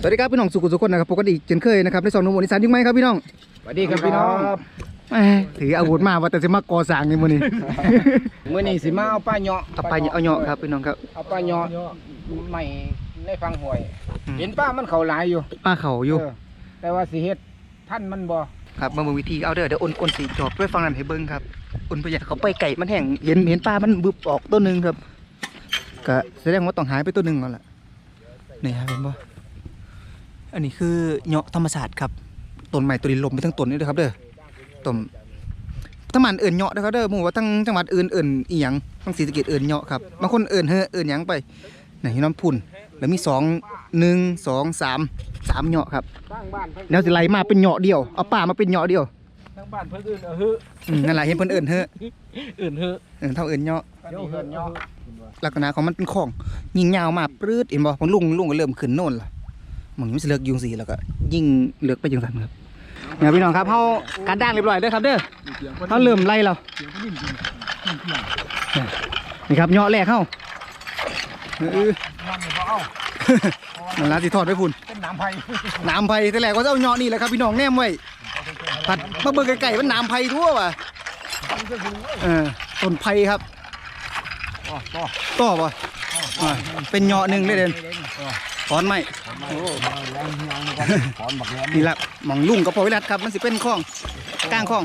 สวัสดีครับพี่น้องสุขุสุขคนนะครับปกติเช่นเคยนะครับในสองหนุ่มอีสานยิ่งไหมครับพี่น้องสวัสดีครับพี่น้องแหมถืออาวุธมาว่าแต่จะมากอสร้างในมือนี้ มื้อนี้สิมาเอาปลาเหยาะเอาไปเอาเหยาะครับพี่น้องครับ เอาปลาเหยาะใหม่ในฟังหวย อืม เห็นป้ามันเขาหลายอยู่ป้าเขาอยู่เออแต่ว่าสิเฮ็ดท่านมันบ่ครับมาเบิ่งวิธีเอาเด้อเดี๋ยวอ้นอ้นสีจอบด้วยฟังนั้นให้เบิ่งครับอ้นประหยัดเขาไปไก่มันแห้งเห็นเห็นป้ามันบึบออกตัวหนึงครับก็แสดงว่าต้องหายไปตัวหนึงแล้วล่ะนี่ครับเห็นบ่ อันนี้คือเหยาะธรรมศาสตร์ครับต้นใหม่ตัวนี้ลมไปทั้งต้นนี่เด้อครับเด้อต้นถ้ามันเอื่นเหยาะนะครับเด้อหมู่ว่าทั้งจังหวัดอื่นเอื่นอีหยังทั้งศรีสะเกษเอื่นเหยาะครับบางคนเอื่นเฮ้อเอื่นหยังไปไหนน้ำพุ่นแล้วมีสองหนึ่งสองสามสามเหยาะครับทางบ้านเพิ่นแล้วสิไล่มาเป็นเหยาะเดียวเอาป่ามาเป็นเหยาะเดียวทางบ้านเพิ่นอื่นเอาฮืออืมนั่นแหละเห็นเพิ่นเอิ้นเฮ้ออื่นฮือเอิ้นเท่าเอิ้นเหยาะเดี๋ยวเฮือนเหยาะลักษณะของมันเป็นของยิงยาวมาปรืดเห็นบ่ของลุงลุงก็เริ่มขึ้นโน่นล่ะ มันมันสิเลิกยุงสีแล้วก็ยิ่งเลิกไปจังซั่นครับเนี่ยพี่น้องครับเฮาการด่างเรียบร้อยเด้อครับเด้อเฮาเริ่มไล่แล้วนี่ครับเหยาะแรกเฮาเออมันบ่เอานั่นล่ะสิทอดไปพุ่นเป็นน้ำไผ่น้ำไผ่แต่แรกว่าจะเอาเหยาะนี่แหละครับพี่น้องแนมไว้ผัดมาเบิ่งไกลๆมันน้ำไผ่ทั่วว่ะเออต้นไผ่ครับอ๋อต่อต่อป่ะอ่าเป็นเหยาะหนึ่งเลยเด่น ถอนไหมโอ้แรงยังกันถอนบักแหลมนี่ละหมองลุงกับพอวิรัตครับ มันสิเป็นคลองกลางคลอง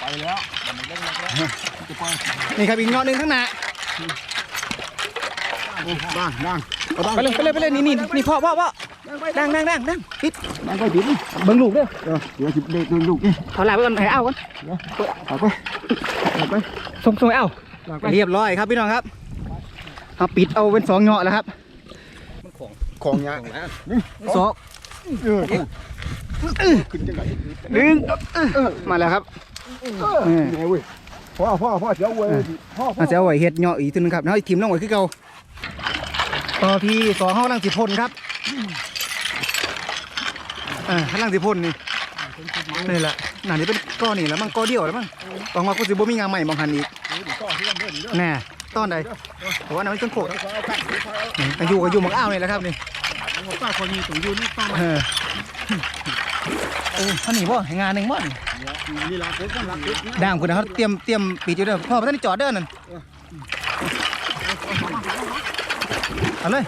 ไปแล้วบัดนี้เล่นแล้วจะไปนี่ครับอีกเหยาะหนึ่งข้างหน้าบ้างบ้างไปเลยไปเลยไปเลยนี่นี่นี่พ่อพ่อพ่อดังดังดังดังปิดบ้างไปดิบเบิ่งลูกเด้อเออเดี๋ยวสิเด็กดูลูกนี่เอาหลายไปก่อนให้เอาก่อนเอาไปเอาไปส่งส่งให้เอาเรียบร้อยครับพี่น้องครับเอาปิดเอาเป็นสองเหยาะแล้วครับ ของยาสองเออขึ้นจังไงหนึ่งมาแล้วครับนี่ไงเว้ยพ่อพ่อพ่อเสียวเว้ยพ่อพ่ออาจจะเอาไว้เฮ็ดเหยาะอีกทีนึงครับแล้วอีกทีมลงไว้คือเก่าต่อที่สองเฮากำลังสิพ่นครับอ่ากำลังสิพ่นนี่นี่แหละนั่นนี่เป็นก้อนนี่แล้วมันก้อเดียวแล้วมั้งตองมากูสิบ่มีงานใหม่มองหันอีกแน่ ต้อนใดเพราะว่านั่นมันต้นโขดนี่ตั้งอยู่กับอยู่หมองอ้าวนี่แหละครับนี่ป้าคนนี้ต้องอยู่นี่ป้าเออโอ้ท่านนี่บ่ให้งานหนึ่งบ่นี่นี่ละเด็กกันละเด็กด่างคุณนะเขาเตรียมเตรียมปิดอยู่เด้อพ่อบ่ทันได้จอดเด้อนั่นเอาเลย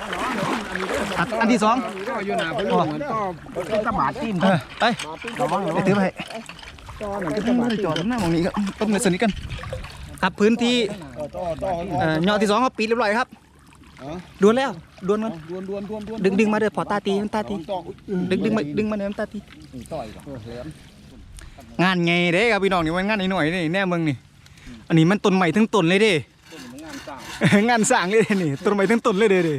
อันอันที่สองก็อยู่หน้าเพิ่นเหมือนก็เป็นตะบาดตีนเออไประวังไปถือไปต่อหน่อยจะเป็นต้ตะบาดจอดหน้ามองนี้ก็ต้องเงินสนิทกันครับพื้นที่ ต่อต่อเอ่อเหยาะที่สองเขาปิดเรียบร้อยครับดวนแล้วดวนมันดวนดวนดวนดวนดึงดึงมาเด้อพอตาตีมันตาตีดึงดึงมาดึงมาเด้อมันตาตีต่อยงานไงเด้ครับพี่น้องนี่มันงานหน่อยนี่แน่เมืองนี่อันนี้มันต้นใหม่ทั้งต้นเลยเด้งานสร้างเลยเด้นี่ต้นใหม่ทั้งต้นเลยเด้เด้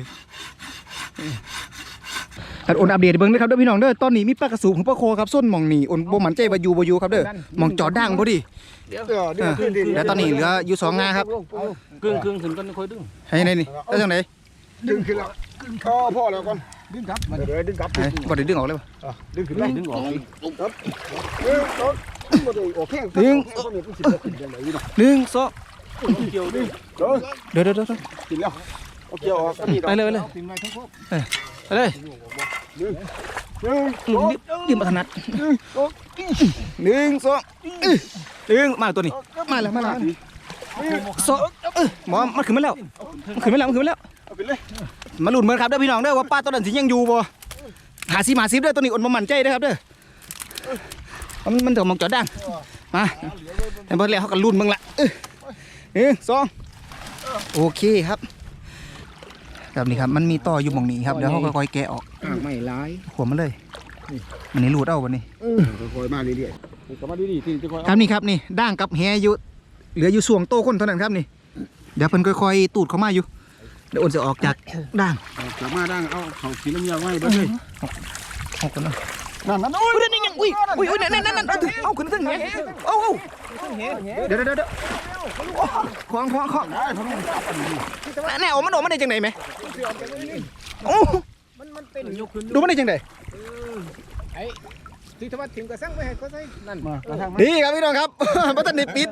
อันอัปเดตเบิ่งเด้อครับเด้อพี่น้องเด้อตอนนี้มีปลากระสูบของปลาโคครับส้นหมองนี่โอนบ่มันใจว่ายูบ่อยู่ครับเด้อหมองจอดด่างบ่ดิ เดี๋ยว เดี๋ยวขึ้นดิแล้วตอนนี้เหลืออยู่สองงาครับกึ่งกึ่งขึ้นกันค่อยดึงให้ไหนนี่แล้วจังไดดึงขึ้นแล้วดึงพ่อพ่อแล้วก่อนดึงกลับมาเดี๋ยวดึงกลับให้บ่ได้ดึงออกเลยบ่ดึงขึ้นได้ดึงออกครับเออต้นบ่ได้โอเคบ่มีผู้สิบขึ้นจังได๋เนาะหนึ่งสองเกี่ยวดิเด้อเดี๋ยวเดี๋ยวเดี๋ยวกินแล้วเอาเกี่ยวออกนี่ดอกไปเลยไปเลยกินไปทั้งพวกไปเลยดึงอืมดึงมาถนัดหนึ่งสอง อื้อดึงมาตัวนี้มาแล้วมาแล้วสองเออหมอมันขึ้นมาแล้วมันขึ้นมาแล้วมันขึ้นมาแล้วเอาไปเลยมาลุ้นเหมือนครับเด้อพี่น้องเด้อว่าป้าตัวนั้นสิยังอยู่บ่หาซิมาซิบเด้อตัวนี้อดบ่มั่นใจเด้อครับเด้อมันมันถึงมองจอดดังมาแต่เบิ่งแล้วเขาก็ลุ้นเบิ่งละเออหนึ่งสองโอเคครับครับนี่ครับมันมีต่ออยู่หมองนี้ครับเดี๋ยวเขาค่อยๆแกะออกไม่ร้ายขวมันเลยมันนี่รูดเอาวันนี้ค่อยๆมาเรื่อยๆ ก็มาดีๆที่จะค่อยครับนี่ครับนี่ด่างกับแฮอยู่เหลืออยู่ส่วงโตคนเท่านั้นครับนี่ เดี๋ยวเพิ่นค่อยๆตูดเข้ามาอยู่เดี๋ยวอ้นจะออกจากด่างเอามาดังเอาเขากินน้ำยาไว้เด้อเลยออกกันนะนั่นนั่นอุ้ยนั่นยังอุ้ยอุ้ยอุ้ยนั่นนั่นนั่นเอาถึงเอาขึ้นถึงไงเอาเอาเดี๋ยวเดี๋ยวเดี๋ยวขวางขวางขวางแน่เอามันออกมาได้จังไหนไหมโอ้มันมันเป็นยกขึ้นดูมันได้จังไหนไอ้ ที่ทวัดถิ่มกระสังไว้ให้เขาใส่นั่นมากระสังดีครับพี่น้องครับ บัตันได้ปิด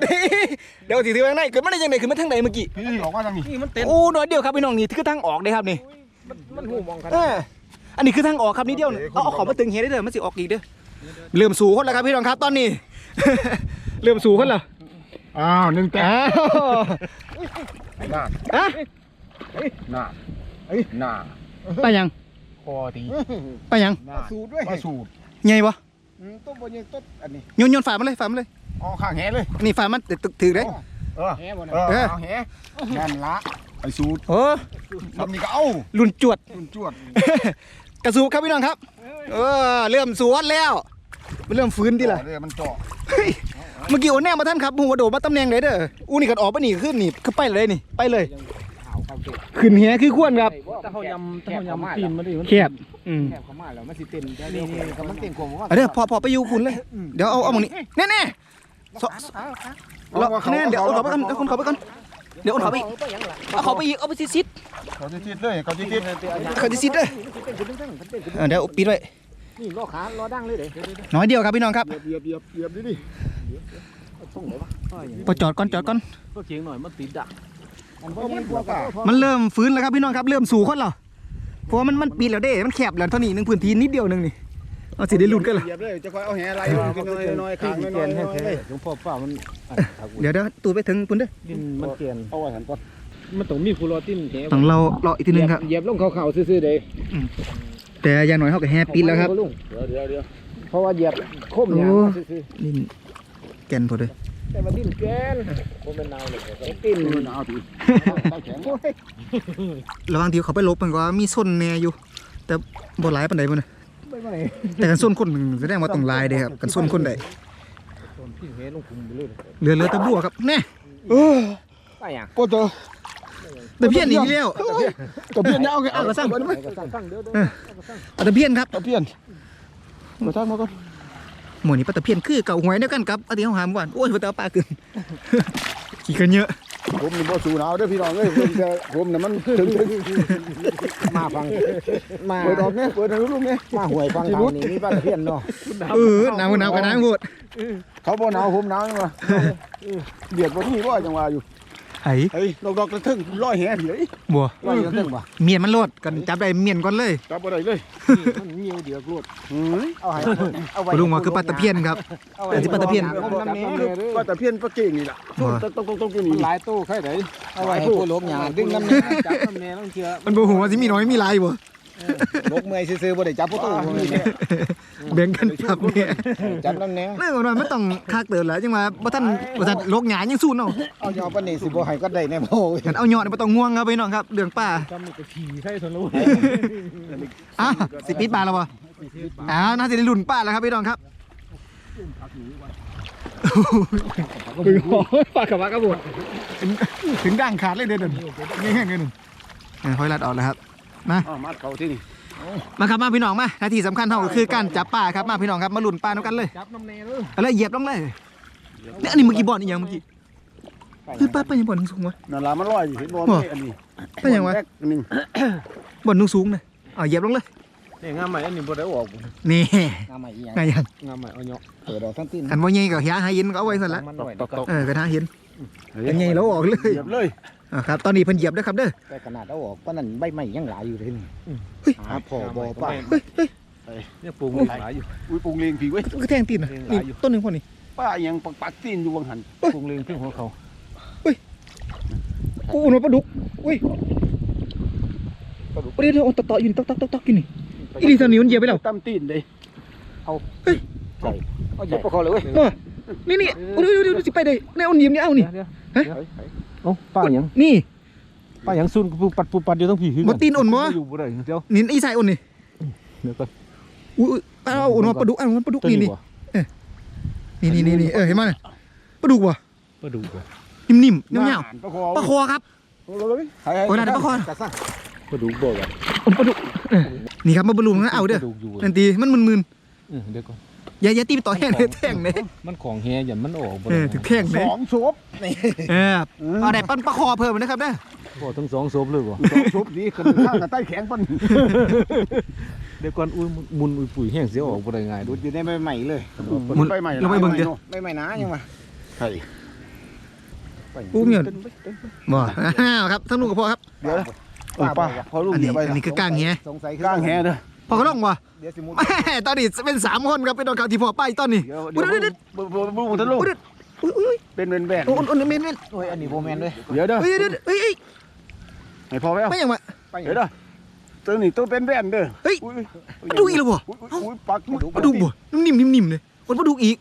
เดี๋ยวสิถือข้างในขึ้นมาได้จังไหนขึ้นมาทางไหนเมื่อกี้พี่ออกมาทางนี้นี่มันเต็มโอ้น้อยเดียวครับพี่น้องนี่คือทางออกเลยครับนี่มันหูมองกันเอออันนี้คือทางออกครับนิดเดียวเอาเอาของมาตึงเฮได้เด้อมันสิออกอีกเด้อเริ่มสู่คนแล้วครับพี่น้องครับตอนนี้ เริ่มสู่คนแล้วอ้าวหนึ่งแต้อ้าวน่าอะน่าเอ้ยน่าไปยังคอตีไปยังน่าสูตรด้วยมาสูตรให ญ่บ่ต้นบนยังต้นอันนี้โยนโยนฝามาเลยฝามาเลยอ๋อข้างแหเลยนี่ฝามันตึกถือได้เออเออ เอาแหนั่นละไอ้สูตรโอ้ทำนี่ก็เอาลุนจวด จุนจวดกระสูบครับพี่น้องครับ เออเริ่มสวนแล้วมันเริ่มฟื้นดีละเดี๋ยวมันเจาะเฮ้ยเมื่อกี้โอนแน่มาท่านครับหัวโดดมาตำแหน่งเลยเด้ออู้นี่กัดออกไปนี่ขึ้นนี่คือไปเลยนี่ไปเลย ขึ้นเฮียคือควรครับถ้าเขายำถ้าเขายำตีนมันดิมันแคบอืมแคบเขามาแล้วมันสิเต็มได้นี่นี่ก็มันเต็มกว่าว่าเอาเด้อพอพอไปอยู่คุณเลย เดี๋ยวเอาเอาหมองนี้แน่แน่ๆสเราแน่เดี๋ยวเอาเขาไปก่อนเดี๋ยวคนเขาไปก่อนเดี๋ยวเอาเขาไปอีกเอาเขาไปอีกเอาไปซิดเขาจะติดเลยเขาจะติดๆเขาจะซิดเลยเออเดี๋ยวปิดไว้นี่ล้อขาล้อดังเลยเด้อน้อยเดียวครับพี่น้องครับเหยียบเหยียบเหยียบเหยียบดิดิส่งเลยวะพอจอดก่อนจอดก่อนก็เคียงหน่อยมันติดอะมันก็ มีบัวกะมันเริ่มฟื้นแล้วครับพี่น้องครับ เริ่มสู่คนแล้วเพราะว่ามันมันปิดแล้วเด้ มันแคบแล้วเท่านี้หนึงพื้นที่นิดเดียวหนึงนี่เอาสิได้ลุ้นกันล่ะเหยียบเลยจะคอยเอาแหอะไรกินน้อยน้อยข้างน้อยเกน้นอยให้น้อยแท้เลยหลวงพ่อเปล่ามันเดี๋ยวเดี๋ยวตูดไปถึงปุ่นเด้อดินมันเกนเอาไว้หันก่อนมันต้องมีฟูรอตินแท้ต้องเราเลาะอีกทีหนึงครับเหยียบลงเขาๆซื่อๆเด้แต่อย่างน้อยเขาก็แฮปปี้แล้วครับเดี๋ยวเดี๋ยวเดี๋ยวเพราะว่าเหยียบคมยางซื่อนี่แกนพอเลยๆ แต่ว่าดินแกนบ่เป็นนาวเลยตินเอาตีตั้งแขนระหว่างที่เขาไปลบมันก็มีส้นแหน่อยู่ แต่บ่หลายปานใดบ่นะไม่ไหวแต่กันส้นคนแสดงว่าต้องหลายเด้ครับกันส้นคนใดต้นที่เฮลงคุมไปเลยเหลือเหลือแต่บัวครับแน่ไปอะโปเตอตะเพียนอีกแล้วตะเพียนเนี่ยเอาไงเอาเอากระสังก็สั่งเด้อเด้อเอาตะเพียนครับตะเพียนมาตั้งมาก่อน หมวนี่ปลาตะเพียนคือเก่าหวยเดียวกันครับอันที่เขาหามอวานโอ้ยบ่ตเอาปลาขึ้นขี้กันเยอะผมนี่บ่สูหนาวเด้อพี่น้องเอ้ยผมจะผมน่ะมันถึงถึงมาฟังมาเปิดออกเนี่ยเปิดให้ลูกเนี่ยมาหวยฟังทางนี้มีปลาตะเพียนเนาะเออหนาวหนาวกันน้ำหมดเขาบ่หนาวผมหนาวจังวะเบียดบ่ที่บ่จังว่าอยู่ ไอ้เฮ้ยดอกดอกกระทึงร้อยแห่เฮ้ยบัวร้อยกระทึงว่ะเมียนมันโลดกันจับได้เมียนก่อนเลยจับบ่ได้เลยมันเงียวเดียวกรวดเฮ้ยเอาให้เอาไว้ปลุงว่าคือปลาตะเพียนครับเอาไว้อันนี้ปลาตะเพียนผมน้ำเนี้ยว่าตะเพียนปลาเก่งนี่ล่ะบ่ต้องต้องต้องต้องกินมันนี่หลายตู้ใครไหนเอาไว้ให้ผู้ล้มหยาดึงน้ำเนี้ยจับน้ำเนี้ยต้องเชื่อมันบ่หัวาสิมีน้อยมีหลายบ่ ลกเมื่อยซื่อๆบ่ได้จับผู้ตู้บ่ได้แบ่งกันจับเนี่ยจับน้ำเนี้ยเรื่องของมันมันต้องคักเติบแล้วจังว่าบ่ทันบ่ทันโลกหยายยังสู้เนาะเอาหยอปานนี้สิบ่ให้ก็ได้แน่บ่กันเอาหยอดบ่ต้องง่วงครับพี่น้องครับเรื่องป้าจำนี่ก็ขี่ใส่ทะลุอ้าวสิปิดบาแล้วบ่อ้าวน่าจะได้ลุ้นป้าแล้วครับพี่น้องครับปากกับปากกระบดถึงด่างขาดเลยเด่นนี่แห้งเลยหนึ่งค่อยรัดออกแล้วครับ อ้าวมัดเขาที่นี่มาครับมาพี่น้องมาหน้าที่สำคัญเท่าก็คือการจับปลาครับมาพี่น้องครับมาลุ้นปลาน้ำกันเลยจับน้ำเนี้ยเลยเอาเลยเหยียบลงเลยเนี่ยอันนี้เมื่อกี้บอลอีกอย่างเมื่อกี้เฮ้ยปลาปลายังบอลสูงวะนั่นล่ะมันลอยอยู่เห็นบ่บ่อันนี้เป็นหยังวะแรกอันนี้บอลสูงๆนะเอาเหยียบลงเลยนี่งามใหม่อันนี้บ่ได้ออกนี่งามใหม่อีหยังไงยังงามใหม่เอาเนาะเปิดออกทั้งตีนอันว่าใหญ่ก็หาหาเย็นก็เอาไว้สั่นละมันหน่อยตกตกเออกระทาเห็นอันใหญ่แล้วออกเลยเหยียบเลย อ่าครับตอนนี้เพิ่นเหยียบแล้วครับเด้อ แต่ขนาดเอาออกปานนั้นใบไม้ยังหลายอยู่เลยนี่เฮ้ย หาพ่อบ่ป้า เฮ้ยเฮ้ยเนี่ยปลูกหลายอยู่อุ้ยปรุงเลงผีเว้ยก็แทงตีนนะนี่ต้นหนึ่งพอนี่ ป้ายังปักปักตีนอยู่วังหันปลูกเลี้ยงถึงหัวเขาอู้หนูปลาดุกอุ้ยปลาดุกเดี๋ยวเดี๋ยวเอาต่อๆอยู่นี่ตอกตอกตอกตอกกินนี่อีนี่ตอนนี้มันเหยียบไปแล้ว ตั้มตีนเลยเอาเหยียบปลาคอเลยเว้ยมานี่นี่โอ้ยเดี๋ยวเดี๋ยวสิไปได้แนวเหยียบนี่เอานี่ฮะเอ้าป้าหยังนี่ ป้าหยังซุนปูปัดปูปัดอยู่ทั้งผีขึ้นบ่ตีนอ่อนบ่ อยู่บ่ได้เดี๋ยวนี่อีสายอ่อนนี่เดี๋ยวก่อนอุ้ยอุ้ยเอาอ่อนมาปลาดุกเอามาปลาดุกตัวนี่นี้นี่บ่นี่นี่นี่นี่เออเห็นมั้ยน่ะปลาดุกว่ะปลาดุกบ่นิ่มๆยาวปลาคอๆปลาคอครับโอ้ยโอ้ยนั่นปลาคอปลาดุกบ่ว่ะอ่อนปลาดุกเออนี่ครับมาบรรลุนะเอาเด้อปลาดุกอยู่นั่นตีมันมึนเออเดี๋ยวก่อนๆ อย่าอย่าตีไปต่อแห้งเลยแท่งเลยมันของแฮอย่ามันออกบ่เอได้อถึงแท่งสเลยองศพเออเอาได้ปั้นปลาคอเพิ่มนะครับเด้อบ่ทั้งสองศพเลยบ่สองศพนี่ขึ้นข้างกับใต้แข็งปันเดี๋ยวก่อนอุ้ยมุนอุ้ยปุ๋ยแห้งเสียออกบ่ได้ง่ายดูดูอยู่ในใบใหม่เลยมันใบใหม่ลงไปเบิ่งเด้อใบไม้หนายังวะใช่อู้เมียนบ่อ้าวครับทั้งลูกกับพ่อครับเดี๋ยวเออป้าพอลูกอันเหยีนี้ยบไปอันนี้คือกลางแหสงสัยกลางแหเด้อ พอกระลงวะเดี๋ยวสิมุดแม่ตอนนี้เป็นสามคนครับเป็นดอกเขาที่พอไปตอนนี้เดี๋ยวอุ้เดี๋ยยวเดี๋ยวเดี๋ยวบุบุบุบุทะลุอุ้ยอุ้ยอุ้ยเป็นเป็นแบนโอ้ยอุ่นเมนเมนโอ้ยอันนี้โบแมนด้วยเดี๋ยวเด้อเฮ้ยเดี๋ยวเฮ้ยเฮ้ยให้พอไว้เอาไม่ยังวะเดี๋ยวเด้อตัวนี้ตัวเป็นแบนเด้อเฮ้ยอุ้ยมาดูอีกแล้วบ่อุ้ยอุ้ยอุ้ยปักมาดูบ่นิ่มนิ่มนิ่มเลยคนมาดูอีก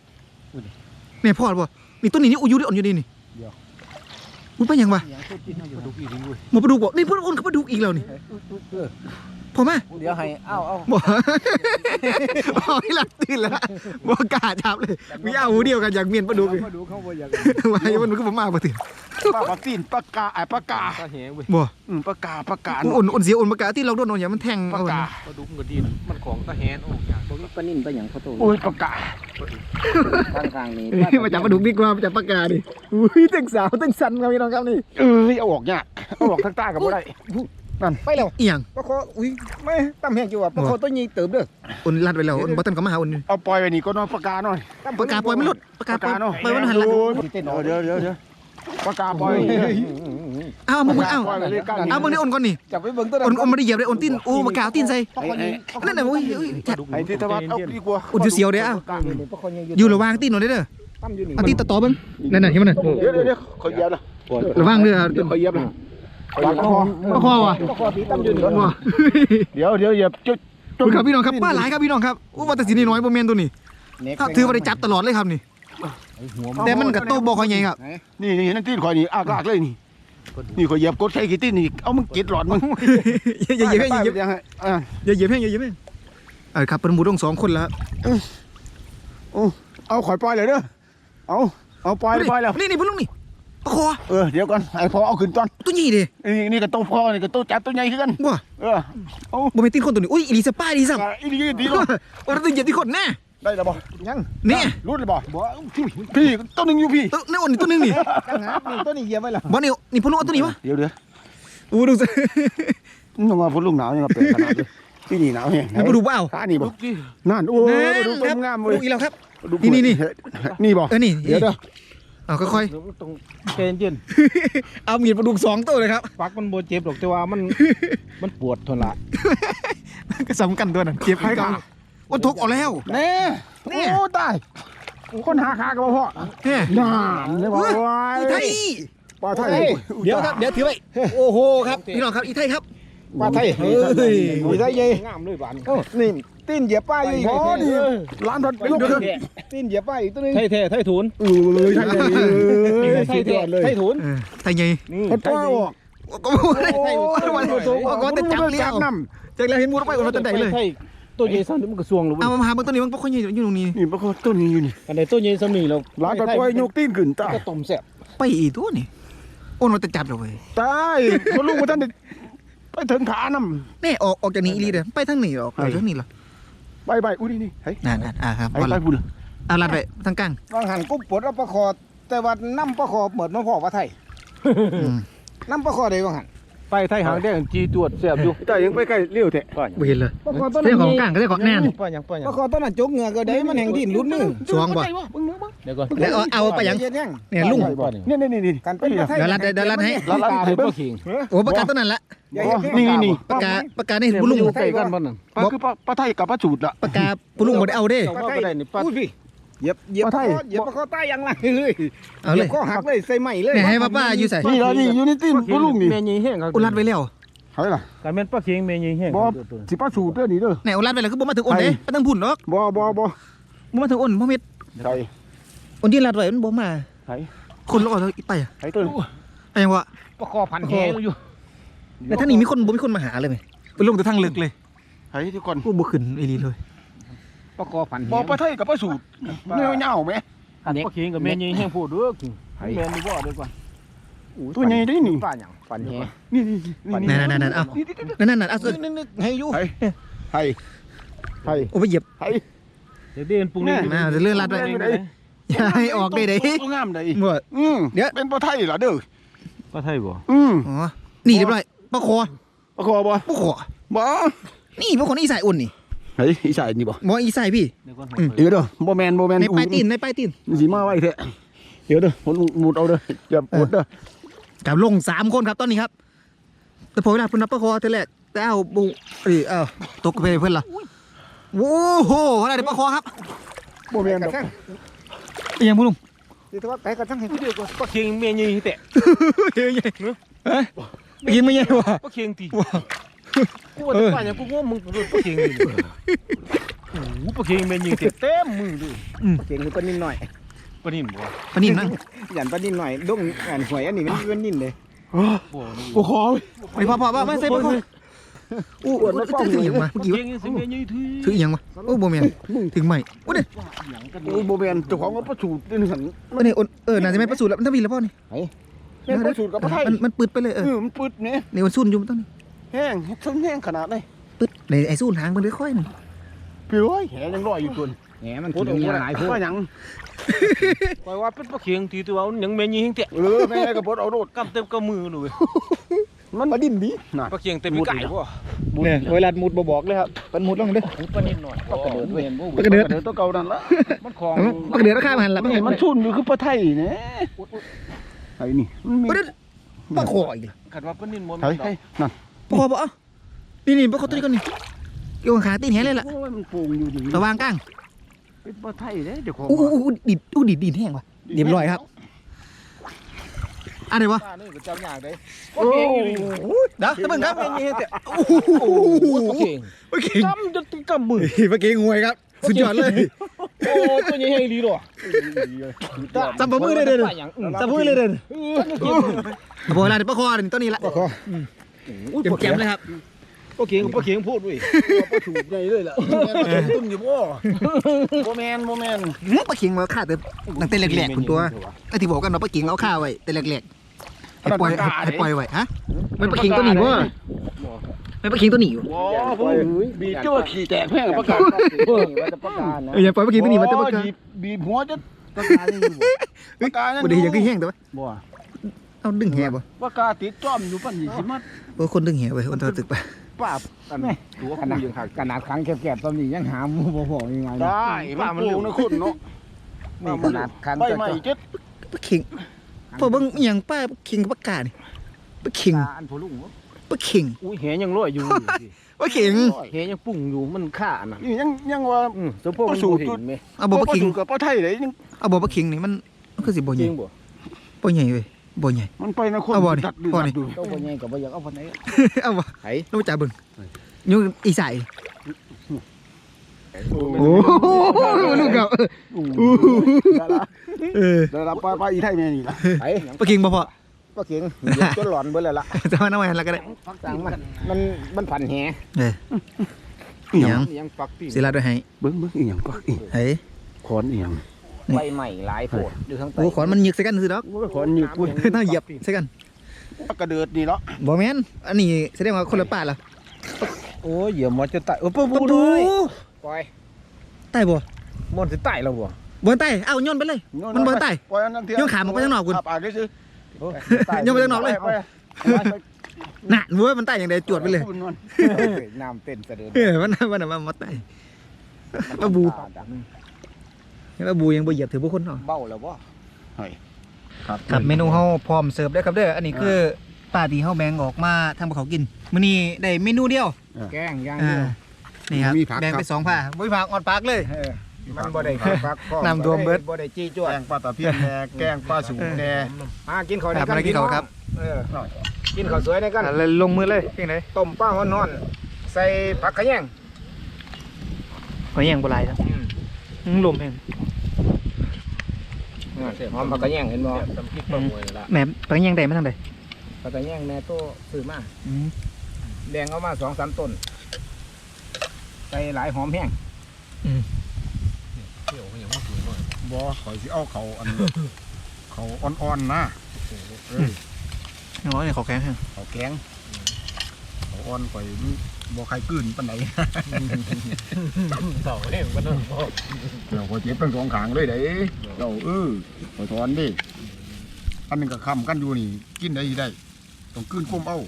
เนี่ยพ่อบ่นี่ต้นนี้นี่อุยุได้อ่อนอยู่ดีนี่อุ้ยไปยังวะปลาดุกอีกเว้ยหมอปลาดุกบอกนี่เพิ่นโอนเขาปลาดุกอีกแล้วนี่ พอมาเดี๋ยวให้เอาเอาบ่บอกให้หลับตื่นแล้วบ่กล้าจับเลยมีเอาหูเดียวกันอยากเมียนปลาดุกเลยมาดูเขาบ่อยากว่าให้มันก็บ่มาบ่ตื่นปลาปลาตีนปลากาไอ้ปลากาปลาแหเว้ยบ่อืมปลากาปลากาโอนโอนเสียโอนปากกาที่เราโดนโอนอย่ามันแทงปลาเอากาปลาดุกมันก็ดีนะมันของตาแหนโอ้ยากบ่มีปลานิ่นปลาหยังเขาโตโอ้ยปลากาทางทางนี้เอ้ยมาจับปลาดุกดีกว่ามาจับปากกาดิอุ้ยตั้งสาวตั้งสันครับพี่น้องครับนี่เออเอาออกยากเอาออกทางใต้ก็บ่ได้ ไปแล้วอีหยังปลาคออุ้ยไม่ตั้มแห้งอยู่ว่าปลาคอตัวใหญ่เติบเด้อโอนลัดไปแล้วโอนบ่ทันก็มาหาโอนนี่เอาปล่อยไว้นี่ก็นอนปลากาหน่อยปากกาปล่อยมันหลุดปากกาปล่อยเนาะปล่อยมันหันหลังเต้นเดี๋ยวเดี๋ยวเดี๋ยวปลากาปล่อยเอามึงมึงเอาปล่อยไว้เลยกันเอามึงได้โอนก่อนนี่จับไปเบิ่งตัวโอนโอนมาได้เหยียบเลยโอนตีนโอ้ปากกาเอาตีนใส่ไอ้ไอ้นั่นน่ะอุ้ยอุ้ยจัดไอ้ที่ธวัฒน์เอาดีกว่าอุดอยู่เสียวเด้อปลาคอใหญ่อยู่ระหว่างตีนโอนเด้อตั้มอยู่นี่เอาตีนต่อต่อเบิ่งนั่นน่ะเห็นมันน่ะเดี๋ยวเดี๋ยวเดี๋ยวขอเหยียบนะระหว่างเด้อเดี๋ยวขอเหยียบนะ ปลากาพอปลาคอว่ะปลาคอสีตั้มอยู่นี่ว่ะเดี๋ยวเดี๋ยวเหยียบจุดขอบคุณครับพี่น้องครับป้าหลายครับพี่น้องครับอู้ว่าแต่สีน้อยบ่แม่นตัวนี้ครับถือว่าได้จับตลอดเลยครับนี่แต่มันก็โตบ่ค่อยใหญ่ครับนี่นี่นั่นตีนข่อยนี่อากาศเลยนี่นี่ข่อยเหยียบกดใส่กี่ตีนนี่เอามึงกิดหลอดมึงอย่าเหยียบอย่าเหยียบยังไงอ่าอย่าเหยียบแห้งอย่าเหยียบแห้งเออครับเป็นหมูต้องสองคนแล้วเอาข่อยปล่อยเลยเด้อเอาเอาปล่อยปล่อยแล้วนี่นี่พุ่นลุงนี่ ปลาคอเออเดี๋ยวก่อนไอ้พอเอาขึ้นตอนตัวใหญ่ดินี่นี่ก็โตพอนี่ก็โตจับตัวใหญ่ขึ้นกันบ่เออเอาบ่แม่นตีนคนตัวนี้อุ้ยอีหลีสปายดีซ้ำอีดีดีเนาะโอ้เราต้องเหยียบที่คนแน่ได้แล้วบ่ยังนี่รุดเลยบ่บ่พี่พี่ตัวหนึงอยู่พี่ตัวนี่อ่อนนี่ตัวหนึงนี่ตั้งหานี่ตัวนี้เหยียบไว้แล้วบ่นี่นี่พุ่นลุงเอาตัวนี้วะเดี๋ยวเดี๋ยวอู้ดูสิมึงมาพ้นลุงหนาวยังมาเป็นขนาดนี้ที่นี่หนาวแฮงให้มาดูบ่เอาขานี่บ่นั่นโอ้ยดูต้นงามเว้ยดูอีกแล้วครับดูนี่นี่นี่นี่บ่เออนี่เดี๋ยวเด้อ เอาค่อยเดี๋ยวมันต้องใจเย็นๆ เอามีดมาดูสองตัวเลยครับๆปักมันบ่เจ็บหรอกแต่ว่ามันมันปวดทนละก็สำคัญตัวนั้นเจ็บให้กันวันทกออกแล้วแน่นี่โอ้ตายคนหาขากับพ่อแน่น่าเลยบ่ว้ายอีไทยปลาไทยเดี๋ยวครับเดี๋ยวถือไว้โอ้โหครับพี่น้องครับอีไทยครับปลาไทยเฮ้ยมีไทยใหญ่งามเลยบานโอ้นี่ ตีนเหยียบป้ายอยู่พอนี่ร้านพัดลูกขึ้นตีนเหยียบป้ายอีกตัวนึงไทยแท้ไทยถูนเออไทยเลยไทยแท้ไทยถูนเออไทยใหญ่นี่พัดป้าออกก็ไม่ได้ไทยวันก็จะจับเลี้ยวน้จากแล้วเห็นมูลไปโอ้เราจะได้เลยไทยตัวใหญ่ซ้ำนี่มันก็สวงแล้วเว้เอายมาหาเบนต้นนี้มันบ่ค่อยใหญ่อยู่ตรงนี้ำนี่ปลาคอต้นนี้อยู่นี่อันใดตัวใหญ่ซ้ำนี่เราร้านพัดป้ายยกตีนขึ้นตาก็ต้มแซ่บไปอีตัวนี่โอ้เราจะจับเราเว้ยตายคนลูกมาท่านไปถึงขาน้แน่ออกออกจากนี้อีลีเด้อไปทางนี้ออกไปทางนี้เหรอำไปไปอุ้ยนี่นี่เฮ้ยนั่นนั่นอ่าครับไปพอไปละพูดเอาลัดไปทางกลางวางหันกุ๊บปวดเอาปลาคอแต่ว่าน้ำปลาคอเหมือนมาพ่อว่าไทยอืมน้ำปลาคอได้วางหัน ไปไทยหางแดงจีตรวจแซ่บอยู่แต่ยังไปใกล้เลี้ยวแท้ป้าบ่เห็นเลยปลาคอตัวเรื่นั้องนของกลางก็เรื่องของแน่นป้าหยังป้าหยัปงลาคอตัวนั้นจกเหงือก็ได้มันแห่งดินลุ้นมือสวงบ่เดี๋ยวก่อนแล้วเอาเอาไปยังเย็นยังเนี่ยลุงป้านี่นี่นี่นี่นี่กันเป็นปลาไทยเดี๋ยวรัดเดี๋ยวรัดให้ร้านร้านตาให้ให้เบิ้ป้างขิงโอ้ประกาศตัวนั้นละนี่นี่นี่ประกาศประกาศนี่เนี่ยบุมันลุงอยู่ใกล้กันบ่นั่นปลาคือปลาไทยกับปลาจูดละประกาศบุลุงบ่ได้เอาเด้เจ้าว่าบ่ได้นี่ป้าอุ้ยพี่ เหยียบเหยียบปลาไทยเหยียบปลาคอใต้ยังไงเลยเอาเหเลยียยบข้อหักเลยใส่ใหม่เลยเนี่ยให้ป้าป้าอยู่ใส่นี่แล้วนี่อยู่ในตีนปลาลุงนี่แม่ใหญ่แห้งครับอุลัดไว้แล้วเฮ้ยล่ะ การแม่นป้าเคียงแม่ใหญ่แห้งบ่สิปลาจูดเด้อนี่เด้อเนี่ยอุลัดไว้แล้วคือบ่มาถึงอ้นเด้บ่ต้องพุ่นหรอกบ่บ่บ่บ่มาถึงอ้นบ่เม็ดไทยอ้นที่รัดไว้มันบ่มาไทยคนรอแล้วอีไปอะไทยต้นไปยังวะปลาคอพันแหอยู่แต่ท่างนี้มีคนบ่มีคนมาหาเลยไหมไปลงแต่ทางลึกเลยไทยที่ก่อน กูบ่ขึ้นอีหลีเลย ปลาคอพันแหบ่ปลาไทยกับปลาจูดเนื้อเหนียวไหมป้าเคียงกับแม่ใหญ่แห้งโพดเด้อแม่นบ่เด้อก่อนตัวใหญ่ได้นี่ปลาหยังพันแหนี่นี่นี่นั่นนั่นนั่นเอานี่นี่นั่นนั่นนั่นเอานึกนึกให้อยู่ไทยไทยไทยโอ้ไปเหยียบไทยเดี๋ยวเดินปรุงนี่น่าจะเลื่อนลัดไว้อย่าให้ออกได้เด้ตัวงามได้บ่ อืมเดี๋ยว เป็นปลาไทยเหรอเด้อป้าไทยบ่อืมอ๋อนี่เรียบร้อยปลาคอปลาคอบ่ปลาคอบ่นี่ปลาคอนี่อีสายอุ่นนี่ เฮ้ยอีสานนี่บ่บ่อีสายพี่เดี๋ยวก่อนเดี๋ยวเด้อบ่แมนบ่แมนในปลายตีนในปลายตีนสิมาไว้เถอะเดี๋ยวเด้อผมหมุดเอาเด้ออย่าปวดเด้อกับลงสามคนครับตอนนี้ครับ แต่พอเวลาเพิ่นนับปลาคอเท่าแรกแต่เอาบุเอ้ยเอาตกไปเพื่อนล่ะโอ้โหอะไรเดี๋ยวปลาคอครับบ่แม่นกดระอกทั่งอีหยังบุลุงนี่แต่ว่าไก่กระทั่งเห็นเดี๋ยวก็ปลาเค็งเมียยี่แต่เฮ้ยเฮ้ยเฮ้ยไปกินไม่ใช่วะปลาเค็งตี กูว่าจะป้าอย่างกูว่ามึงปลาเค็งดิโอ้โหปลาเค็งเมียยี่แต่เต็มมือดิเก่งหรือปลานิ่นหน่อยปลานิ่มบ่ปลานิ่มนั่งหยันปลานิ่นหน่อยดงอันหวยอันนี้มันมันนิ่นเลยบ่นี่บ่ขอไปพ่อพ่อพ่อมาใส่ปลาคออู้หูถืออีหยังมาเมื่อกี้เค็งสิเมียยี่ถือถืออีหยังมาโอ้บ่แม่นถึงใหม่โอ้เด้โอ้บ่แม่นเจ้าของเอาประสูตรนี่หั่นเออนี่เออน่าจะไม่ประสูติแล้วมันทำบินแล้วพ่อนี่แม่นประสูตรกับบ่ไทยมันมันปืดไปเลยเอเอออมันปึดนี่นี่มันซุ่นอยู่มันต้องนี่ แห้งซุ่มแห้งขนาดไหนปืดในไอ้ซุ่นหางมันเลยค่อยหนึงพี่โอ้ยแหยังลอยอยู่ตัวนี่แหมมันกินเมียหลายพวกว่าหยังคอยว่าเป็นปลาเค็งตีตัวเอายังเมียยี่แต่เออแม่ก็บ่เอาโดดกำเต็มกำมือเลยมันมาดิ้นดีน่ะปลาเค็งเต็มไก่บ่เนี่ยเวลามุดบ่บอกเลยครับมันมุดลงเด้อปลานิ่มหน่อยปลากระเดิดเว้ยปลากระเดือดเดิดตัวเก่านั่นละมันของมันก็เดือดราคามันละนี่มันชุนอยู่คือปลาไทยนี่ไอ้นี่มันมีบ่ได้ปลาคออีกละขัดว่าปลานิ่มมันไทยไทยนั่น ปลาคอบ่เอ้านี่นี่ปลาคอตัวนี้ก่อนนี่เกี่ยวกับขาตีนแหเลยล่ะโอ้ยมันโป่งอยู่ดีระวางกลางเป็นปลาไทยเด้เจ้าของอู้อู้อู้ดิดอู้ดิดดิดแห้งว่ะเรียบร้อยครับอันไหนวะป้านี่ก็จำยากเด้โอ้ยเด้อตะเบิ่งครับเมียยี่แต่โอ้โหปลาเค็งปลาเก่งจำจะตีกำมือปลาเก่งงวยครับ สุดยอดเลย โอ้ตัวนี้ให้ดีหรอจับปลามือเลยเด้ออย่างจับมือเลยเด้อโอ้ยลาปลาคอนี่ตัวนี้ละปลาคอ เต็มแก้มเลยครับปลาเค็งปลาเค็งพูดด้วยปลาถูกใหญ่เลยล่ะตุ้มอยู่บ่บ่แม่นบ่แม่นปลาเก่งมาฆ่าแต่ตั้งแต่แรกๆคุณตัวไอ้ที่บอกกันเนาะปลาเก่งเอาฆ่าไว้แต่แรกๆให้ปล่อยให้ปล่อยไว้ฮะมันปลาเก่งตัวนี้วะไม่ปลาเก่งตัวนี้อยู่ว้าผมบีบเจ้าขี่แตกแห้งประกาศว่าจะประกาศนะเอออย่าปล่อยปลาเก่งตัวนี้มาแต่ปลาเก่งบีบบีบหัวจะประกาศนี่อยู่ประกาศบ่ได้ยังคือแห้งแต่ว่าบ่ เอาดึงแหบ่ประกาศติดจอมอยู่ปันนี่สิมาโอ้คนดึงแหไว้คนตัวตึกไปป้าบกันตัวขนาดขนาดครั้งแคบๆตอนนี้ยังหาหมูบ่พอยังไงได้ป้ามันลูกนะคุณเนาะนี่ขนาดครั้งใบใหม่เจ็ดปลาเก่งพอเบิ่งอหย่างป้าปลาเก่งกับปลากานี่ปลาเก่งอันผู้ลุงปลาเก่งอุ้ยแหยังลอยอยู่ปลาเก่งแหยังปุ่งอยู่มันฆ่าน่ะนี่ยังยังว่าอืมสมพงษ์มันบ่เห็นไหมเอาบ่ปลาเก่งกับปลาไทยเลยยังเอาบ่ปลาเก่งนี่มันมันคือสิบ่จใหริญ่งบ่บ่ใหญ่เว้ย บ่ใหญ่มันไปนะคนเอาบ่นี่ดัดดูบ่ดันี่ ดดูก็บ่ใหญ่ก็บ่อยากเอาคนไหนเอาบ่ไผแล้วจ่าเบิ่งอยู่อีสายโอ้โอ้โหลูกเก่าโหดาราเออดาราปลาปลาอีไทยแม่นี่ล่ะไผปลาเก่งบ่พอก็เก่งเดี๋ยวจนหลอนเบิดแล้วล่ะจะมาน้ำมันแล้วก็ได้ฟักจังมันมันมันพันแหเอออีหยังยังปักตีสิลาด้วยให้เบิ่งเบิ่งอีหยังก็อีเฮ้ยขอนอีหยัง ใบใหม่หลายโพดอยู่ทั้งใต้โอ้ขอนมันหยึกใส่กันซื่อดอกโอ้ยขอนนี่กูต้องเหยียบใส่กันกระเดิดนี่เนาะบ่แม่นอันนี้แสดงว่าคนละป่าแล้วโอ้ยเหยียบมันจะตายโอ้ปะปะบูดูเลยปล่อยใต้บ่มันจะตายแล้วบ่บ่ใต้เอาโยนไปเลย มันบ่ใต้ปล่อยอันนั้นเที่โยนขามันไปข้างนอกคุณอ่าไปซื้อโยนไปข้างนอกเลยไปน่ะเว้ยมันใต้อย่างใดจวดไปเลยน้ำเต้นเสด็จเออมันมันมันมาใต้ปลาบู ปลาบูยังบ่เหยียบถือบุคคลเนาะเบ้าแล้วบ่ครับเมนูเฮาพร้อมเสิร์ฟได้ครับเด้ออันนี้คือปลาที่เฮาแบ่งออกมาทำกับเขาวกินมื้อนี้ได้เมนูเดียวแกงอย่างอ่าเดียวนี่ครับมีผักแบ่งครัไปบสองผ้าบ่มีผักอ่อนปากเลยเออมันบ่ได้ฟักพร้อมน้ำท่วมเบิดบ่ได้จี้จ้วแกดงปลาตะเพียนแหน่แกงปลาสูงแหน่มากินข้าวครับมากินข้าวครับเออกินข้าวสวยในกันแล้วลงมือเลยเพียงไหนต้มปลาฮ้อนๆใส่ผักขะแยงหอยแยงบ่หลายครับอืม ลมแห้งหอมผักกระแยงเห็นบ่ทำพริกปลาหวยละแหมปลาแยงได้มาทางใดผักกระแยงแม่โตซื้อมาอืมแดงเอามาสองสามต้นใส่หลายหอมแห้งเที่ยวก็ยังมาถึงหน่อยบ่ข่อยสิเอาเขาอัน เขาอ่อนๆนะน้อยนี่ขอแข็งแห้งเขาแกงเขาอ่อนข่อยมัน บ่ใครกลืนปานใดเต่าเองมันต้องบอกเราข่อยเจ็บทั้งสองขางเลยเด้เราเออข่อยถอนดิอันหนึงก็ค้ำกันอยู่นี่ กินได้สิได้ ต้องกลืนก้มเอา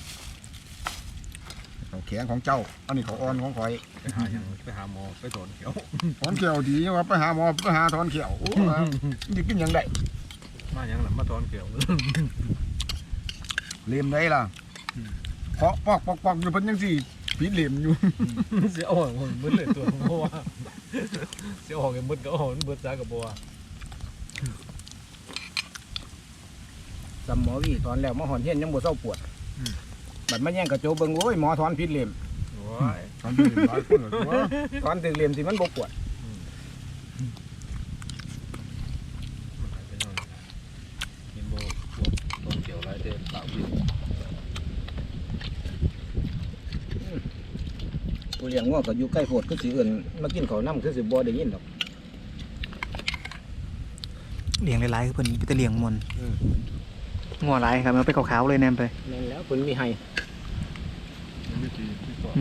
เขาแข็งของเจ้า อันนี้เขาอ่อนของข่อย ไปหาอย่างไปหาหมอไปถอนเขียวถอนเขียวดีว่าไปหาหมอไปหาถอนเขียวโอ้ยนี่กินหยังได้มาอย่างนั้นมาถอนเขียวเลียมได้ล่ะเพาะปอกปอกปอกอยู่เพิ่นจังสี่ ปิดเหลี่ยมอยู่ เสียออกมันมึนเลยตัวเพราะว่าเสียออกไอ้มึนก็ออกมันเบิดซากับบัวสำหมอวีถอนแล้วหมอหอนเฮียนยังบ่เศร้าปวดบัดมาแย่งกระโจเบิ่งโอ้ยหมอถอนผิดเหลี่ยมว้ายทำเหลี่ยมหลายคนเหรอวะถอนถึงเหลี่ยมสิมันบ่ปวด มันหายไปหน่อยกินโบพวกต้มเกี่ยวไรเต้ปากวิน ผู้เลี้ย งงัวก็อยู่ใกล้โพดคือสิเอื่นมากินข้าวน้ำคือสิบ่ได้ยินดอกเลี้ยงหลายๆคือเพิ่นไปแต่เลี้ยงมนงัวหลายครับเอาไปขาวๆเลยแนมไปแม่นแล้วเพิ่นมีให้วิธีที่สอน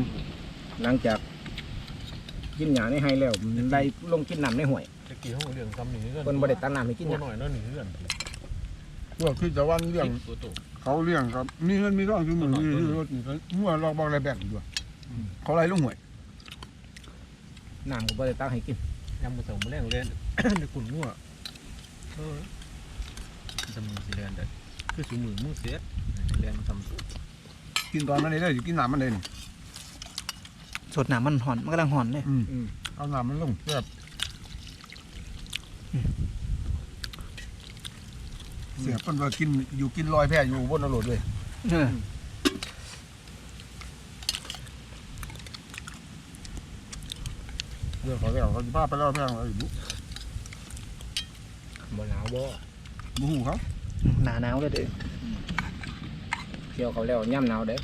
หลังจากกินหญ้าในให้แล้วไล่ลงกินน้ำในห้วยตะกี้เขาเรื่องคำหนึ่งเงื่อนเพิ่นบ่ได้ตักน้ำให้กิกินนหญ้าหน่อยน้อยหนึ่งเงื่อนพวกคือจะวันเรื่องตัวโตเขาเลี้ยงครับ มีเงินมีทองอยู่มือมีรถนี่ก็มั่วลอกบอกอะไรแบ่งอยู่เขาไล่ลงหวย น้ำก็บ่ได้ตักให้กินยำผสมแรงเล่น ในกลุ่นมั่วเออจำมึงสีแดงได้คือสูมือมึงเสียแดงทำกินตอนมันได้อยู่กินน้ำมันได้นี่สดน้ำมันหอน มันกำลังหอนเลยอืมอืมเอาน้ำมันลงแบบเสียบเพิ่นว่ากินอยู่กินลอยแพอยู่บนนรกด้วยเออ เรื่องเขาแล้วเขาจะพาไปลอยแพอะไรอยู่บ่หนาวบ่บูหูเขาหนาหนาวเลยเด้อเกี่ยวเขาแล้วย่ำหนาวเด้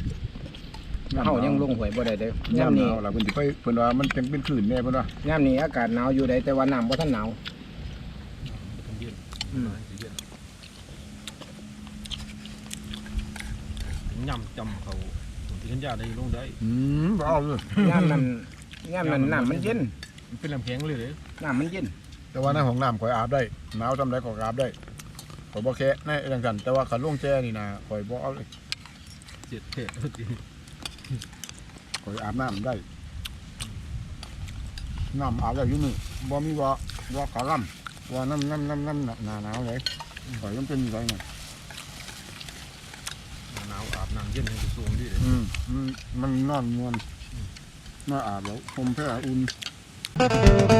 เฮายังลงห้วยบ่ได้เด้ย่ำย่ำหนี้นาวแล้วเพิ่นสิไปเพิ่นว่ามันจังเป็นคลื่นแน่เพิ่นว่าย่ำนี้อากาศหนาวอยู่ได้แต่ว่าน้ำบ่ทันหนาวมันเย็นอืมมันเย็นยำจำเขาผมที่ขันยาได้ลงได้อืมบ่เอาเลยย่ำนั้นย่ำนั้นน้ำมันเย็นมัน เป็นลำแข็งเลยเลยน้ำมันเย็นแต่ว่าในห้องน้ำข่อยอาบได้หนาวจำได้ก็อาบได้ข่อยบ่แค่ในจังซั่นแต่ว่าคันลงแช่นี่นะข่อยบ่เอาเลยเจ็ดเทะข่อยอาบน้ำได้น้ำอาบได้อยู่นี่บ่มีว่าว่าขาล่ำว่าน้ำน้ำน้ำน้ำหนาหนาวเลยข่อยยังเป็นอยู่ไงเนี่ยหนาวอาบน้ำเย็นให้สูงดีเลยอืมมันมันนอนนวลน่าอาบแล้วผมแพ้อุ่น Thank you.